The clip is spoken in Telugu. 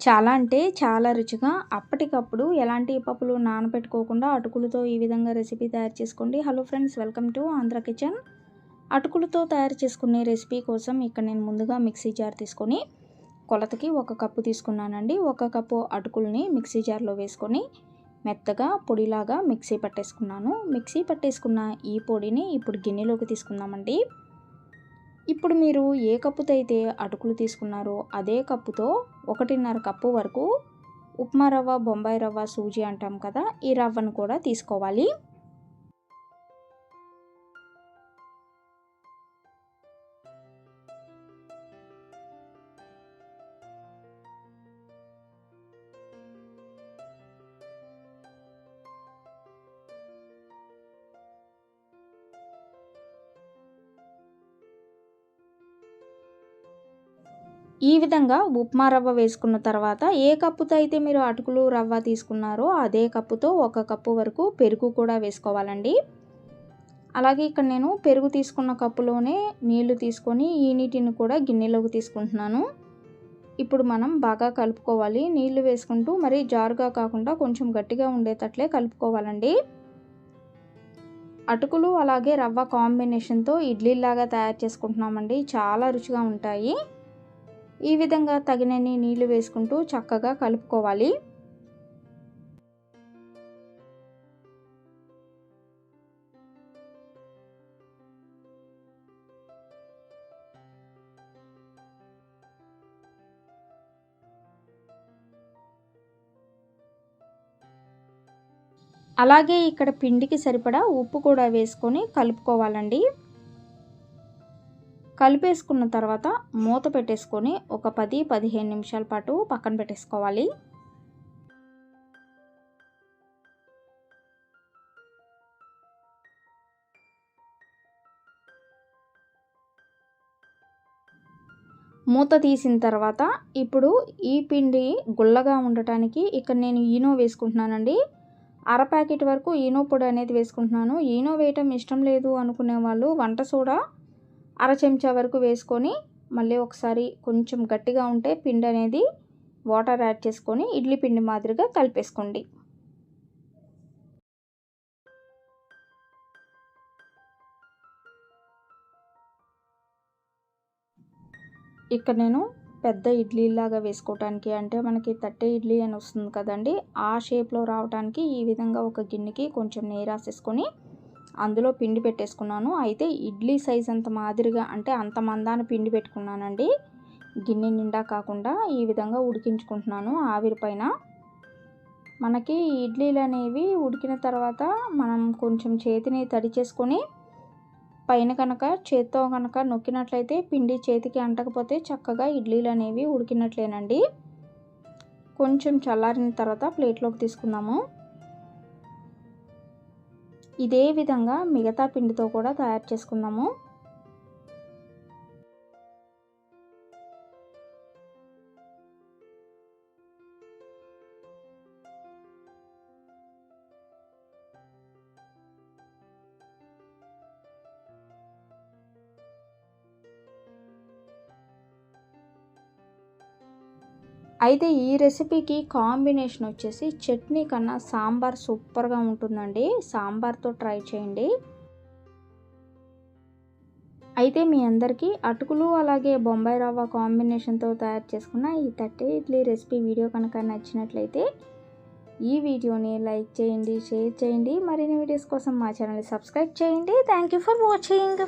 చాలా అంటే చాలా రుచిగా అప్పటికప్పుడు ఎలాంటి పప్పులు నానబెట్టుకోకుండా అటుకులతో ఈ విధంగా రెసిపీ తయారు చేసుకోండి. Hello friends welcome to Andhra kitchen. అటుకులతో తయారు చేసుకునే రెసిపీ కోసం ఇక్కడ నేను ముందుగా మిక్సీ జార్ తీసుకొని కొలతకి ఒక కప్పు తీసుకున్నానండి. ఒక కప్పు అటుకుల్ని మిక్సీ జార్లో వేసుకొని మెత్తగా పొడిలాగా మిక్సీ పట్టేసుకున్నాను. మిక్సీ పట్టేసుకున్న ఈ పొడిని ఇప్పుడు గిన్నెలోకి తీసుకుందామండి. ఇప్పుడు మీరు ఏ కప్పుతో అయితే అటుకులు తీసుకున్నారో అదే కప్పుతో ఒకటిన్నర కప్పు వరకు ఉప్మా రవ్వ బొంబాయి రవ్వ సూజీ అంటాం కదా ఈ రవ్వను కూడా తీసుకోవాలి. ఈ విధంగా ఉప్మా రవ్వ వేసుకున్న తర్వాత ఏ కప్పుతో అయితే మీరు అటుకులు రవ్వ తీసుకున్నారో అదే కప్పుతో ఒక కప్పు వరకు పెరుగు కూడా వేసుకోవాలండి. అలాగే ఇక్కడ నేను పెరుగు తీసుకున్న కప్పులోనే నీళ్ళు తీసుకొని ఈ నీటిని కూడా గిన్నెలోకి తీసుకుంటున్నాను. ఇప్పుడు మనం బాగా కలుపుకోవాలి. నీళ్ళు వేసుకుంటూ మరి జారుగా కాకుండా కొంచెం గట్టిగా ఉండేటట్లే కలుపుకోవాలండి. అటుకులు అలాగే రవ్వ కాంబినేషన్తో ఇడ్లీలాగా తయారు చేసుకుంటున్నామండి. చాలా రుచిగా ఉంటాయి. ఈ విధంగా తగినన్ని నీళ్ళు వేసుకుంటూ చక్కగా కలుపుకోవాలి. అలాగే ఇక్కడ పిండికి సరిపడా ఉప్పు కూడా వేసుకొని కలుపుకోవాలండి. కలిపేసుకున్న తర్వాత మూత పెట్టేసుకొని ఒక పది పదిహేను నిమిషాల పాటు పక్కన పెట్టేసుకోవాలి. మూత తీసిన తర్వాత ఇప్పుడు ఈ పిండి గుల్లగా ఉండటానికి ఇక్కడ నేను ఈనో వేసుకుంటున్నానండి. అర ప్యాకెట్ వరకు ఈనో పొడి అనేది వేసుకుంటున్నాను. ఈనో వేయటం ఇష్టం లేదు అనుకునే వాళ్ళు వంట సోడా అర చెంచా వరకు వేసుకొని మళ్ళీ ఒకసారి కొంచెం గట్టిగా ఉంటే పిండి అనేది వాటర్ యాడ్ చేసుకొని ఇడ్లీ పిండి మాదిరిగా కలిపేసుకోండి. ఇక్కడ నేను పెద్ద ఇడ్లీలాగా వేసుకోవటానికి అంటే మనకి తట్టే ఇడ్లీ అని వస్తుంది కదండి ఆ షేప్లో రావడానికి ఈ విధంగా ఒక గిన్నెకి కొంచెం నెయ్యి రాసేసుకొని అందులో పిండి పెట్టేసుకున్నాను. అయితే ఇడ్లీ సైజ్ అంత మాదిరిగా అంటే అంత మందాన పిండి పెట్టుకున్నానండి. గిన్నె నిండా కాకుండా ఈ విధంగా ఉడికించుకుంటున్నాను ఆవిరి పైన. మనకి ఇడ్లీలు అనేవి ఉడికిన తర్వాత మనం కొంచెం చేతిని తడి చేసుకొని పైన కనుక చేత్తో కనుక నొక్కినట్లయితే పిండి చేతికి అంటకపోతే చక్కగా ఇడ్లీలు అనేవి ఉడికినట్లేనండి. కొంచెం చల్లారిన తర్వాత ప్లేట్లోకి తీసుకుందాము. ఇదే విధంగా మిగతా పిండితో కూడా తయారు చేసుకుందాము. అయితే ఈ రెసిపీకి కాంబినేషన్ వచ్చేసి చట్నీ కన్నా సాంబార్ సూపర్గా ఉంటుందండి. సాంబార్తో ట్రై చేయండి. అయితే మీ అందరికీ అటుకులు అలాగే బొంబాయి రవ్వ కాంబినేషన్తో తయారు చేసుకున్న ఈ థర్టీ ఇడ్లీ రెసిపీ వీడియో కనుక నచ్చినట్లయితే ఈ వీడియోని లైక్ చేయండి షేర్ చేయండి. మరిన్ని వీడియోస్ కోసం మా ఛానల్ని సబ్స్క్రైబ్ చేయండి. Thank you for watching.